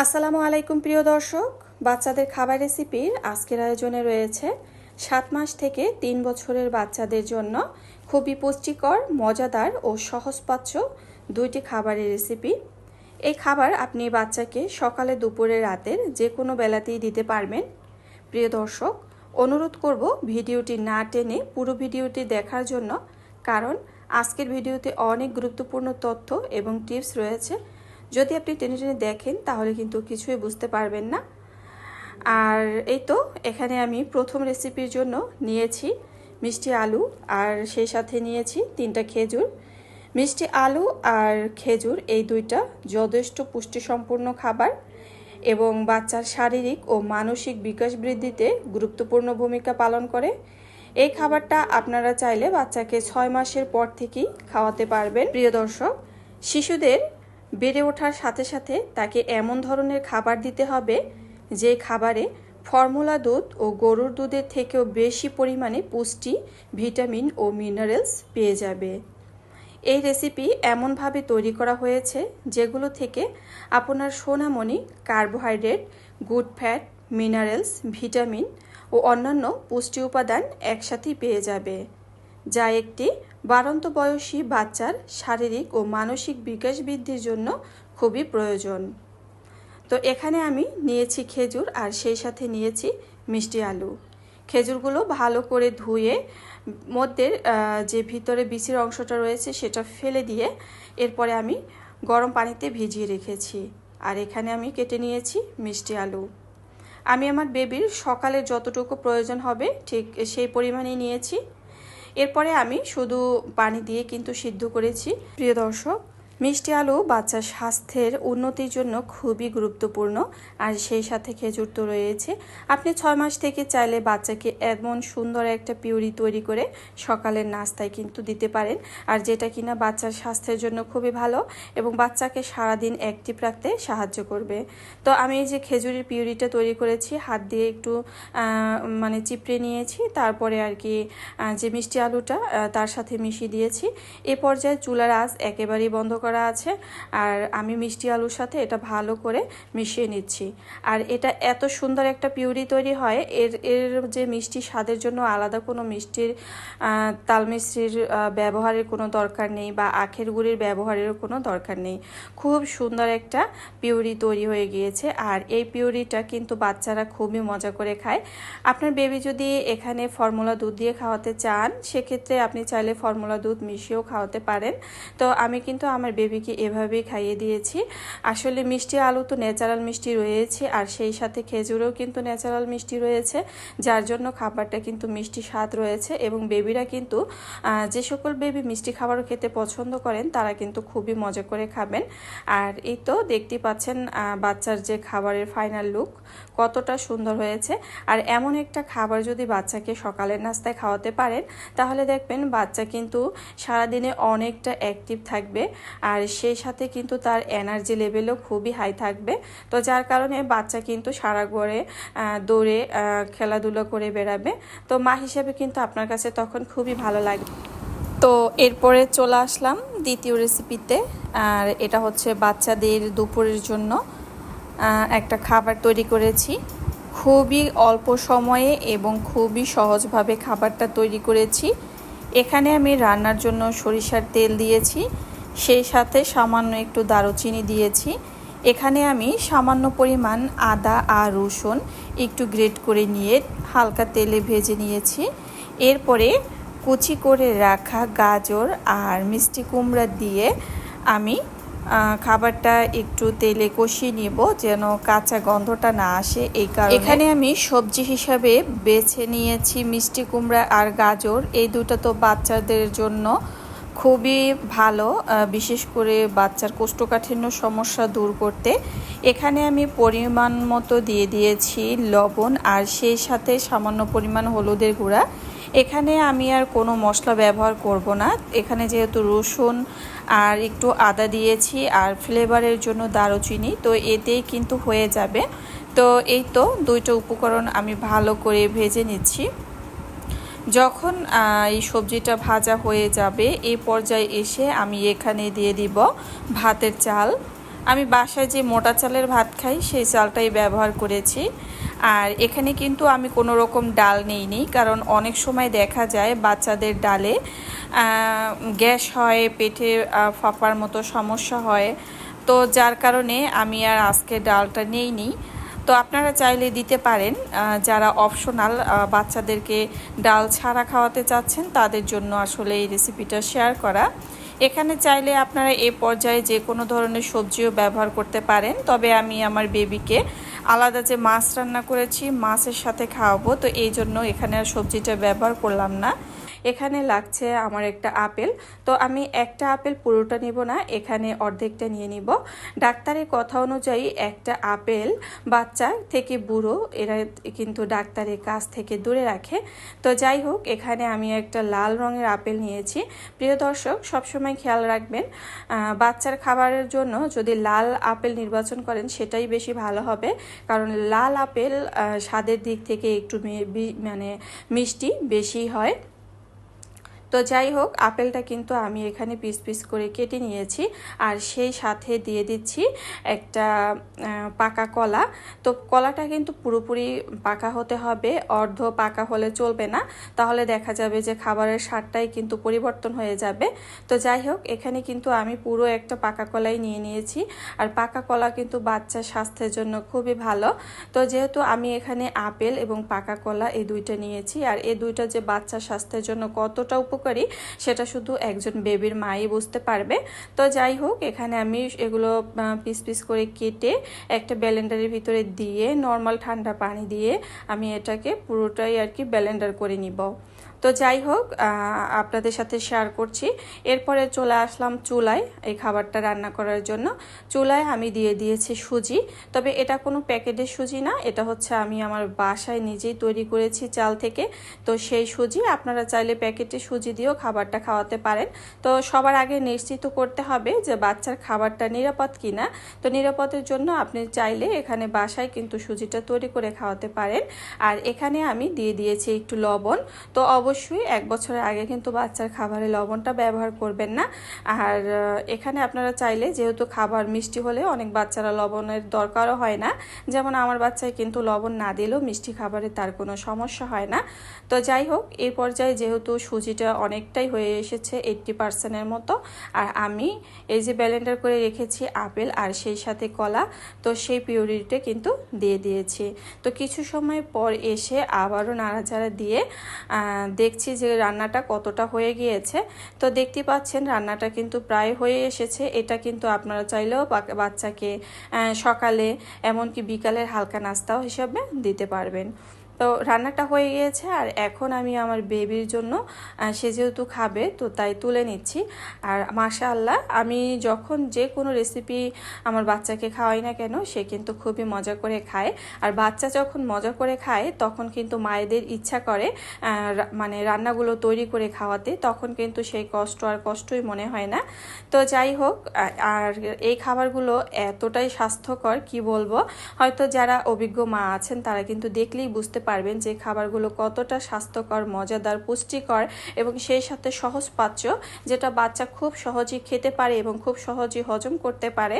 আসসালামু আলাইকুম, প্রিয় দর্শক। বাচ্চাদের খাবার রেসিপির আজকের আয়োজনে রয়েছে সাত মাস থেকে তিন বছরের বাচ্চাদের জন্য খুবই পুষ্টিকর, মজাদার ও সহজপাচ্য দুইটি খাবারের রেসিপি। এই খাবার আপনি বাচ্চাকে সকালে, দুপুরে, রাতের যে কোনো বেলাতেই দিতে পারবেন। প্রিয় দর্শক, অনুরোধ করব ভিডিওটি না টেনে পুরো ভিডিওটি দেখার জন্য, কারণ আজকের ভিডিওতে অনেক গুরুত্বপূর্ণ তথ্য এবং টিপস রয়েছে। যদি আপনি টেনে টেনে দেখেন, তাহলে কিন্তু কিছুই বুঝতে পারবেন না। আর এই তো, এখানে আমি প্রথম রেসিপির জন্য নিয়েছি মিষ্টি আলু, আর সেই সাথে নিয়েছি তিনটা খেজুর। মিষ্টি আলু আর খেজুর এই দুইটা যথেষ্ট পুষ্টিসম্পন্ন খাবার এবং বাচ্চার শারীরিক ও মানসিক বিকাশ বৃদ্ধিতে গুরুত্বপূর্ণ ভূমিকা পালন করে। এই খাবারটা আপনারা চাইলে বাচ্চাকে ছয় মাসের পর থেকেই খাওয়াতে পারবেন। প্রিয় দর্শক, শিশুদের বেড়ে ওঠার সাথে সাথে তাকে এমন ধরনের খাবার দিতে হবে যে খাবারে ফর্মুলা দুধ ও গরুর দুধের থেকেও বেশি পরিমাণে পুষ্টি, ভিটামিন ও মিনারেলস পেয়ে যাবে। এই রেসিপি এমনভাবে তৈরি করা হয়েছে যেগুলো থেকে আপনার সোনামণি carbohydrate, good fat, minerals, vitamin ও অন্যান্য পুষ্টি উপাদান একসাথেই পেয়ে যাবে। যা একটি বাড়ন্ত বয়সী বাচ্চার শারীরিক ও মানসিক বিকাশ বৃদ্ধির জন্য খুবই প্রয়োজন। তো এখানে আমি নিয়েছি খেজুর আর সেই সাথে নিয়েছি মিষ্টি আলু। খেজুরগুলো ভালো করে ধুয়ে, মধ্যে যে ভিতরে বিচির অংশটা রয়েছে সেটা ফেলে দিয়ে এরপরে আমি গরম পানিতে ভিজিয়ে রেখেছি। আর এখানে আমি কেটে নিয়েছি মিষ্টি আলু। আমি আমার বেবির সকালে যতটুকু প্রয়োজন হবে ঠিক সেই পরিমাণেই নিয়েছি। এরপরে আমি শুধু পানি দিয়ে কিন্তু সিদ্ধ করেছি। প্রিয় দর্শক মিষ্টি আলু বাচ্চার স্বাস্থ্যের উন্নতির জন্য খুবই গুরুত্বপূর্ণ। আর সেই সাথে খেজুর তো রয়েছে। আপনি ছয় মাস থেকে চাইলে বাচ্চাকে এমন সুন্দর একটা পিউরি তৈরি করে সকালের নাস্তায় কিন্তু দিতে পারেন। আর যেটা কিনা বাচ্চার স্বাস্থ্যের জন্য খুবই ভালো এবং বাচ্চাকে সারাদিন অ্যাক্টিভ রাখতে সাহায্য করবে। তো আমি এই যে খেজুরের পিউরিটা তৈরি করেছি, হাত দিয়ে একটু মানে চিপড়ে নিয়েছি, তারপরে আর কি যে মিষ্টি আলুটা তার সাথে মিশিয়ে দিয়েছি। এ পর্যায়ে চুলার আঁচ একেবারেই বন্ধ করা করা আছে, আর আমি মিষ্টি আলুর সাথে এটা ভালো করে মিশিয়ে নিচ্ছি। আর এটা এত সুন্দর একটা পিউরি তৈরি হয়, এর এর যে মিষ্টি স্বাদের জন্য আলাদা কোনো মিষ্টির তাল মিষ্টির ব্যবহারের কোনো দরকার নেই বা আখের গুড়ির ব্যবহারেরও কোনো দরকার নেই। খুব সুন্দর একটা পিউরি তৈরি হয়ে গিয়েছে, আর এই পিউরিটা কিন্তু বাচ্চারা খুবই মজা করে খায়। আপনার বেবি যদি এখানে ফর্মুলা দুধ দিয়ে খাওয়াতে চান, সেক্ষেত্রে আপনি চাইলে ফর্মুলা দুধ মিশিয়েও খাওয়াতে পারেন। তো আমি কিন্তু আমার বেবিকে এভাবেই খাইয়ে দিয়েছি। আসলে মিষ্টি আলু তো ন্যাচারাল মিষ্টি রয়েছে আর সেই সাথে খেজুরও কিন্তু ন্যাচারাল মিষ্টি রয়েছে, যার জন্য খাবারটা কিন্তু মিষ্টি স্বাদ রয়েছে এবং বেবিরা কিন্তু যে সকল বেবি মিষ্টি খাবারও খেতে পছন্দ করেন, তারা কিন্তু খুবই মজা করে খাবেন। আর এই তো দেখতে পাচ্ছেন বাচ্চার যে খাবারের ফাইনাল লুক কতটা সুন্দর হয়েছে। আর এমন একটা খাবার যদি বাচ্চাকে সকালের নাস্তায় খাওয়াতে পারেন, তাহলে দেখবেন বাচ্চা কিন্তু সারাদিনে অনেকটা অ্যাক্টিভ থাকবে। আর সেই সাথে কিন্তু তার এনার্জি লেভেলও খুবই হাই থাকবে। তো যার কারণে বাচ্চা কিন্তু সারা ঘরে দৌড়ে খেলাধুলো করে বেড়াবে। তো মা হিসেবে কিন্তু আপনার কাছে তখন খুবই ভালো লাগবে। তো এরপরে চলে আসলাম দ্বিতীয় রেসিপিতে আর এটা হচ্ছে বাচ্চাদের দুপুরের জন্য একটা খাবার তৈরি করেছি। খুবই অল্প সময়ে এবং খুবই সহজভাবে খাবারটা তৈরি করেছি। এখানে আমি রান্নার জন্য সরিষার তেল দিয়েছি। সেই সাথে সামান্য একটু দারুচিনি দিয়েছি। এখানে আমি সামান্য পরিমাণ আদা আর রসুন একটু গ্রেট করে নিয়ে হালকা তেলে ভেজে নিয়েছি। এরপরে কুচি করে রাখা গাজর আর মিষ্টি কুমড়া দিয়ে আমি খাবারটা একটু তেলে কষিয়ে নিব যেন কাঁচা গন্ধটা না আসে এই কারণে। এখানে আমি সবজি হিসাবে বেছে নিয়েছি মিষ্টি কুমড়া আর গাজর। এই দুটো তো বাচ্চাদের জন্য খুবই ভালো বিশেষ করে বাচ্চার কোষ্ঠকাঠিন্য সমস্যা দূর করতে। এখানে আমি পরিমাণ মতো দিয়ে দিয়েছি লবণ আর সেই সাথে সামান্য পরিমাণ হলুদের গুঁড়া। এখানে আমি আর কোনো মশলা ব্যবহার করব না। এখানে যেহেতু রসুন আর একটু আদা দিয়েছি আর ফ্লেভারের জন্য দারুচিনি, তো এতেই কিন্তু হয়ে যাবে। তো এই তো দুইটা উপকরণ আমি ভালো করে ভেজে নিচ্ছি। যখন এই সবজিটা ভাজা হয়ে যাবে, এই পর্যায়ে এসে আমি এখানে দিয়ে দিব ভাতের চাল। আমি বাসায় যে মোটা চালের ভাত খাই, সেই চালটাই ব্যবহার করেছি। আর এখানে কিন্তু আমি কোনো রকম ডাল নেইনি, কারণ অনেক সময় দেখা যায় বাচ্চাদের ডালে গ্যাস হয়, পেটে ফাঁপার মতো সমস্যা হয়। তো যার কারণে আমি আর আজকে ডালটা নেইনি। তো আপনারা চাইলে দিতে পারেন যারা অপশনাল বাচ্চাদেরকে ডাল ছাড়া খাওয়াতে চাচ্ছেন, তাদের জন্য আসলে এই রেসিপিটা শেয়ার করা। এখানে চাইলে আপনারা এ পর্যায়ে যে কোনো ধরনের সবজিও ব্যবহার করতে পারেন, তবে আমি আমার বেবিকে আলাদা যে মাছ রান্না করেছি, মাছের সাথে খাওয়াবো, তো এই জন্য এখানে আর সবজিটা ব্যবহার করলাম না। এখানে লাগছে আমার একটা আপেল। তো আমি একটা আপেল পুরোটা নিব না, এখানে অর্ধেকটা নিয়ে নিব। ডাক্তারের কথা অনুযায়ী একটা আপেল বাচ্চা থেকে বুড়ো, এরা কিন্তু ডাক্তারের কাছ থেকে দূরে রাখে। তো যাই হোক, এখানে আমি একটা লাল রঙের আপেল নিয়েছি। প্রিয় দর্শক, সবসময় খেয়াল রাখবেন বাচ্চার খাবারের জন্য যদি লাল আপেল নির্বাচন করেন, সেটাই বেশি ভালো হবে। কারণ লাল আপেল স্বাদের দিক থেকে একটু মানে মিষ্টি বেশি হয়। তো যাই হোক, আপেলটা কিন্তু আমি এখানে পিস পিস করে কেটে নিয়েছি আর সেই সাথে দিয়ে দিচ্ছি একটা পাকা কলা। তো কলাটা কিন্তু পুরোপুরি পাকা হতে হবে, অর্ধ পাকা হলে চলবে না। তাহলে দেখা যাবে যে খাবারের স্বাদটাই কিন্তু পরিবর্তন হয়ে যাবে। তো যাই হোক, এখানে কিন্তু আমি পুরো একটা পাকা কলাই নিয়ে নিয়েছি। আর পাকা কলা কিন্তু বাচ্চার স্বাস্থ্যের জন্য খুবই ভালো। তো যেহেতু আমি এখানে আপেল এবং পাকা কলা এই দুইটা নিয়েছি, আর এই দুইটা যে বাচ্চার স্বাস্থ্যের জন্য কতটা উপকারী সেটা শুধু একজন বেবির মাই বুঝতে পারবে। তো যাই হোক, এখানে আমি এগুলো পিস পিস করে কেটে একটা ব্যালেন্ডারের ভিতরে দিয়ে নর্মাল ঠান্ডা পানি দিয়ে আমি এটাকে পুরোটাই আর কি ব্যালেন্ডার করে নিব। তো যাই হোক আপনাদের সাথে শেয়ার করছি। এরপরে চলে আসলাম চুলায় এই খাবারটা রান্না করার জন্য। চুলায় আমি দিয়ে দিয়েছি সুজি। তবে এটা কোনো প্যাকেটের সুজি না, এটা হচ্ছে আমি আমার বাসায় নিজেই তৈরি করেছি চাল থেকে। তো সেই সুজি আপনারা চাইলে প্যাকেটে সুজি দিয়েও খাবারটা খাওয়াতে পারেন। তো সবার আগে নিশ্চিত করতে হবে যে বাচ্চার খাবারটা নিরাপদ কিনা। তো নিরাপদের জন্য আপনি চাইলে এখানে বাসায় কিন্তু সুজিটা তৈরি করে খাওয়াতে পারেন। আর এখানে আমি দিয়ে দিয়েছি একটু লবণ। তো অবশ্যই এক বছরের আগে কিন্তু বাচ্চার খাবারে লবণটা ব্যবহার করবেন না। আর এখানে আপনারা চাইলে যেহেতু খাবার মিষ্টি হলে অনেক বাচ্চারা লবণের দরকারও হয় না। যেমন আমার বাচ্চায় কিন্তু লবণ না দিলেও মিষ্টি খাবারে তার কোনো সমস্যা হয় না। তো যাই হোক, এই পর্যায়ে যেহেতু সুজিটা অনেকটাই হয়ে এসেছে এইট্টি পার্সেন্টের মতো, আর আমি এই যে ব্যালেন্ডার করে রেখেছি আপেল আর সেই সাথে কলা, তো সেই পিউরিটা কিন্তু দিয়ে দিয়েছি। তো কিছু সময় পর এসে আবারও নাড়াচাড়া দিয়ে দেখছি যে রান্নাটা কতটা হয়ে গিয়েছে। তো দেখতে পাচ্ছেন রান্নাটা কিন্তু প্রায় হয়ে এসেছে। এটা কিন্তু আপনারা চাইলেও বাচ্চাকে সকালে, এমনকি বিকালের হালকা নাস্তাও হিসাবে দিতে পারবেন। তো রান্নাটা হয়ে গিয়েছে আর এখন আমি আমার বেবির জন্য সে যেহেতু খাবে তো তাই তুলে নিচ্ছি। আর মাশা আল্লাহ আমি যখন যে কোনো রেসিপি আমার বাচ্চাকে খাওয়াই না কেন, সে কিন্তু খুবই মজা করে খায়। আর বাচ্চা যখন মজা করে খায়, তখন কিন্তু মায়েদের ইচ্ছা করে মানে রান্নাগুলো তৈরি করে খাওয়াতে, তখন কিন্তু সেই কষ্ট আর কষ্টই মনে হয় না। তো যাই হোক আর এই খাবারগুলো এতটাই স্বাস্থ্যকর, কি বলব? হয়তো যারা অভিজ্ঞ মা আছেন, তারা কিন্তু দেখলেই বুঝতে পারবেন যে খাবারগুলো কতটা স্বাস্থ্যকর, মজাদার, পুষ্টিকর এবং সেই সাথে সহজপাচ্য, যেটা বাচ্চা খুব সহজেই খেতে পারে এবং খুব সহজেই হজম করতে পারে।